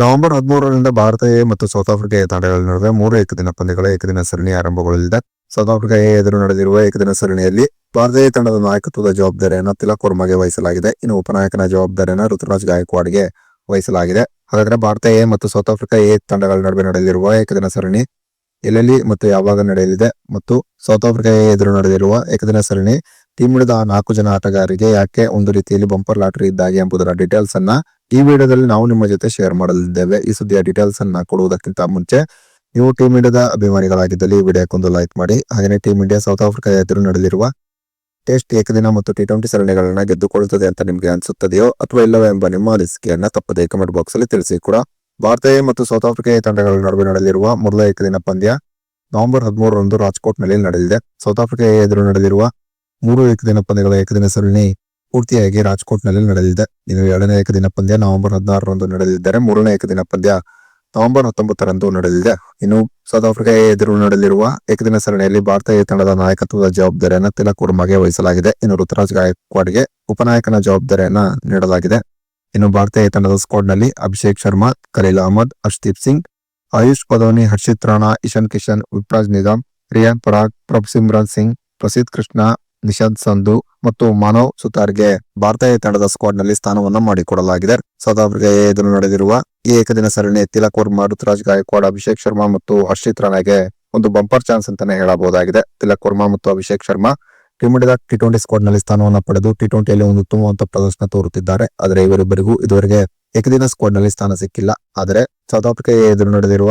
November ಹದಿಮೂರರಿಂದ Bharat A ಮತ್ತು South Africa A ತಂಡಗಳ ನಡುವೆ ಮೂರು ಏಕದಿನ ಪಂದ್ಯಗಳ ಏಕದಿನ ಸರಣಿ ಆರಂಭಗೊಳ್ಳಲಿದೆ. ಸೌತ್ ಆಫ್ರಿಕಾ ಎ ಎದುರು ನಡೆದಿರುವ ಏಕದಿನ ಸರಣಿಯಲ್ಲಿ ಭಾರತೀಯ ತಂಡದ ನಾಯಕತ್ವದ ಜವಾಬ್ದಾರಿಯನ್ನು ತಿಲಕ್ ವರ್ಮಾಗೆ ವಹಿಸಲಾಗಿದೆ. ಇನ್ನು ಉಪನಾಯಕನ ಜವಾಬ್ದಾರಿಯನ್ನು ಋತುರಾಜ್ ಗಾಯಕ್ವಾಡ್ಗೆ ವಹಿಸಲಾಗಿದೆ. ಹಾಗಾದ್ರೆ ಭಾರತ ಎ ಮತ್ತು ಸೌತ್ ಆಫ್ರಿಕಾ ಎ ತಂಡಗಳ ನಡುವೆ ನಡೆಯಲಿರುವ ಏಕದಿನ ಸರಣಿ ಎಲ್ಲೆಲ್ಲಿ ಮತ್ತು ಯಾವಾಗ ನಡೆಯಲಿದೆ ಮತ್ತು ಸೌತ್ ಆಫ್ರಿಕಾ ಎ ಎದುರು ನಡೆದಿರುವ ಏಕದಿನ ಸರಣಿ ಟೀಮ್ ಹಿಡಿದ ನಾಲ್ಕು ಜನ ಆಟಗಾರರಿಗೆ ಯಾಕೆ ಒಂದು ರೀತಿಯಲ್ಲಿ ಬಂಪರ್ ಲಾಟರಿ ಇದ್ದಾಗೆ ಎಂಬುದರ ಡೀಟೇಲ್ಸ್ ಅನ್ನ ಈ ವಿಡಿಯೋದಲ್ಲಿ ನಾವು ನಿಮ್ಮ ಜೊತೆ ಶೇರ್ ಮಾಡಲಿದ್ದೇವೆ. ಈ ಸುದ್ದಿಯ ಡೀಟೇಲ್ಸ್ ಅನ್ನ ಕೊಡುವುದಕ್ಕಿಂತ ಮುಂಚೆ ನೀವು ಟೀಮ್ ಇಂಡಿಯಾದ ಅಭಿಮಾನಿಗಳಾಗಿದ್ದಲ್ಲಿ ಈ ವಿಡಿಯೋಕ್ಕೊಂದು ಲೈಕ್ ಮಾಡಿ. ಹಾಗೆಯೇ ಟೀಮ್ ಇಂಡಿಯಾ ಸೌತ್ ಆಫ್ರಿಕಾ ಎದುರು ನಡೆದಿರುವ ಟೆಸ್ಟ್ ಏಕದಿನ ಮತ್ತು ಟಿ ಟ್ವೆಂಟಿ ಸರಣಿಗಳನ್ನ ಗೆದ್ದುಕೊಳ್ಳುತ್ತದೆ ಅಂತ ನಿಮಗೆ ಅನಿಸುತ್ತದೆಯೋ ಅಥವಾ ಇಲ್ಲವೋ ಎಂಬ ನಿಮ್ಮ ಅನಿಸಿಕೆಯನ್ನ ತಪ್ಪದೇ ಕಮೆಂಟ್ ಬಾಕ್ಸ್ ಅಲ್ಲಿ ತಿಳಿಸಿ ಕೂಡ. ಭಾರತ ಎ ಮತ್ತು ಸೌತ್ ಆಫ್ರಿಕಾ ತಂಡಗಳ ನಡುವೆ ನಡೆಯಲಿರುವ ಮೊದಲ ಏಕದಿನ ಪಂದ್ಯ ನವೆಂಬರ್ ಹದಿಮೂರರಂದು ರಾಜ್ಕೋಟ್ನಲ್ಲಿ ನಡೆದಿದೆ. ಸೌತ್ ಆಫ್ರಿಕಾ ಎದುರು ನಡೆದಿರುವ ಮೂರು ಏಕದಿನ ಪಂದ್ಯಗಳ ಏಕದಿನ ಸರಣಿ ಪೂರ್ತಿಯಾಗಿ ರಾಜ್ಕೋಟ್ನಲ್ಲಿ ನಡೆದಿದೆ. ಇನ್ನು ಎರಡನೇ ಏಕದಿನ ಪಂದ್ಯ ನವೆಂಬರ್ ಹದಿನಾರರಂದು ನಡೆದಿದ್ದರೆ ಮೂರನೇ ಏಕದಿನ ಪಂದ್ಯ ನವೆಂಬರ್ ಹತ್ತೊಂಬತ್ತರಂದು ನಡೆದಿದೆ. ಇನ್ನು ಸೌತ್ ಆಫ್ರಿಕಾ ಎದುರು ನಡೆಯಲಿರುವ ಏಕದಿನ ಸರಣಿಯಲ್ಲಿ ಭಾರತ ಎ ತಂಡದ ನಾಯಕತ್ವದ ಜವಾಬ್ದಾರಿಯನ್ನು ತಿಲಕ್ ಕುರ್ಮಾಗೆ ವಹಿಸಲಾಗಿದೆ. ಇನ್ನು ಋತುರಾಜ್ ಗಾಯಕ್ವಾಡ್ಗೆ ಉಪನಾಯಕನ ಜವಾಬ್ದಾರಿಯನ್ನ ನೀಡಲಾಗಿದೆ. ಇನ್ನು ಭಾರತ ಎ ತಂಡದ ಸ್ಕ್ವಾಡ್ನಲ್ಲಿ ಅಭಿಷೇಕ್ ಶರ್ಮಾ, ಖಲೀಲ್ ಅಹಮದ್ ಹರ್ಷದೀಪ್ ಸಿಂಗ್, ಆಯುಷ್ ಪದೋನಿ, ಹರ್ಷಿತ್ ರಾಣಾ, ಇಶಾನ್ ಕಿಶನ್, ವಿಪ್ರಾಜ್ ನಿಜಾಮ್, ರಿಯಾನ್ ಪರಾಗ್ ಪ್ರಭ್ ಸಿಂಗ್ ಪ್ರಸಿದ್ ಕೃಷ್ಣ ನಿಶಾಂತ್ ಸಂಧು ಮತ್ತು ಮಾನವ್ ಸುತಾರ್ಗೆ ಭಾರತೀಯ ತಂಡದ ಸ್ಕ್ವಾಡ್ನಲ್ಲಿ ಸ್ಥಾನವನ್ನು ಮಾಡಿಕೊಡಲಾಗಿದೆ. ಸೌತ್ ಆಫ್ರಿಕಾ ಎದುರು ನಡೆದಿರುವ ಈ ಏಕದಿನ ಸರಣಿ ತಿಲಕ್ ವರ್ಮಾ ಋತುರಾಜ್ ಗಾಯಕ್ವಾಡ್, ಅಭಿಷೇಕ್ ಶರ್ಮಾ ಮತ್ತು ಹರ್ಷಿತ್ ರಾಣಾಗೆ ಒಂದು ಬಂಪರ್ ಚಾನ್ಸ್ ಅಂತಾನೆ ಹೇಳಬಹುದಾಗಿದೆ. ತಿಲಕ್ ವರ್ಮಾ ಮತ್ತು ಅಭಿಷೇಕ್ ಶರ್ಮಾ ಟೀಮ್ ಇಂಡಿಯಾದ ಟಿ ಟ್ವೆಂಟಿ ಸ್ಕ್ವಾಡ್ನಲ್ಲಿ ಸ್ಥಾನವನ್ನು ಪಡೆದು ಟಿ ಟ್ವೆಂಟಿಯಲ್ಲಿ ಒಂದು ಉತ್ತಮವಾದ ಪ್ರದರ್ಶನ ತೋರುತ್ತಿದ್ದಾರೆ. ಆದರೆ ಇವರಿಬ್ಬರಿಗೂ ಇದುವರೆಗೆ ಏಕದಿನ ಸ್ಕ್ವಾಡ್ನಲ್ಲಿ ಸ್ಥಾನ ಸಿಕ್ಕಿಲ್ಲ. ಆದರೆ ಸೌತ್ ಆಫ್ರಿಕಾ ಎದುರು ನಡೆದಿರುವ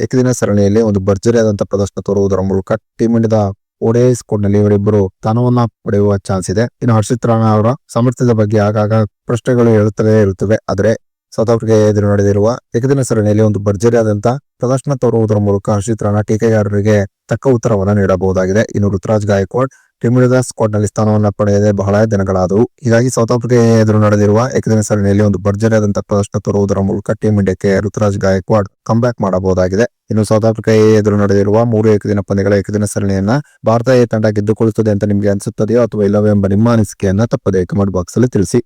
ಏಕದಿನ ಸರಣಿಯಲ್ಲಿ ಒಂದು ಭರ್ಜರಿಯಾದಂತಹ ಪ್ರದರ್ಶನ ತೋರುವುದರ ಮೂಲಕ ಟೀಮ್ ಇಂಡಿಯಾದ ಓಡೆ ಸ್ಕ್ವಾಡ್ನಲ್ಲಿ ಇವರಿಬ್ಬರು ಸ್ಥಾನವನ್ನ ಪಡೆಯುವ ಚಾನ್ಸ್ ಇದೆ. ಇನ್ನು ಹರ್ಷಿತ್ ರಾಣಾ ಅವರ ಸಾಮರ್ಥ್ಯದ ಬಗ್ಗೆ ಆಗಾಗ ಪ್ರಶ್ನೆಗಳು ಹೇಳುತ್ತಲೇ ಇರುತ್ತವೆ. ಆದರೆ ಸೌತ್ ಆಫ್ರಿಕಾ ಎದುರು ನಡೆದಿರುವ ಏಕದಿನ ಸರಣಿಯಲ್ಲಿ ಒಂದು ಭರ್ಜರಿಯಾದಂತಹ ಪ್ರದರ್ಶನ ತೋರುವುದರ ಮೂಲಕ ಹರ್ಷಿತ್ ರಾಣಾ ಟೀಕೆಗಾರರಿಗೆ ತಕ್ಕ ಉತ್ತರವನ್ನು ನೀಡಬಹುದಾಗಿದೆ. ಇನ್ನು ಋತುರಾಜ್ ಗಾಯಕ್ವಾಡ್ ಟೀಮ್ ಇಂಡಿಯಾದ ಸ್ಕ್ವಾಡ್ನಲ್ಲಿ ಸ್ಥಾನವನ್ನು ಪಡೆಯದೆ ಬಹಳ ದಿನಗಳಾದವು. ಹೀಗಾಗಿ ಸೌತ್ ಆಫ್ರಿಕಾ ಎದುರು ನಡೆದಿರುವ ಏಕದಿನ ಸರಣಿಯಲ್ಲಿ ಒಂದು ಭರ್ಜರಿಯಾದಂತಹ ಪ್ರದರ್ಶನ ತೋರುವುದರ ಮೂಲಕ ಟೀಮ್ ಇಂಡಿಯಾಕ್ಕೆ ಋತುರಾಜ್ ಗಾಯಕ್ವಾಡ್ ಕಮ್ ಬ್ಯಾಕ್ ಮಾಡಬಹುದಾಗಿದೆ. ಇನ್ನು ಸೌತ್ ಆಫ್ರಿಕಾ ಎದುರು ನಡೆದಿರುವ ಮೂರು ಏಕದಿನ ಪಂದ್ಯಗಳ ಏಕದಿನ ಸರಣಿಯನ್ನ ಭಾರತ ಎ ತಂಡ ಗೆದ್ದುಕೊಳ್ಳುತ್ತದೆ ಅಂತ ನಿಮಗೆ ಅನಿಸುತ್ತದೆಯೋ ಅಥವಾ ಇಲ್ಲವೋ ಎಂಬ ನಿಮ್ಮ ಅನಿಸಿಕೆಯನ್ನ ತಪ್ಪದೇ ಕಮೆಂಟ್ ಬಾಕ್ಸ್ ಅಲ್ಲಿ ತಿಳಿಸಿ.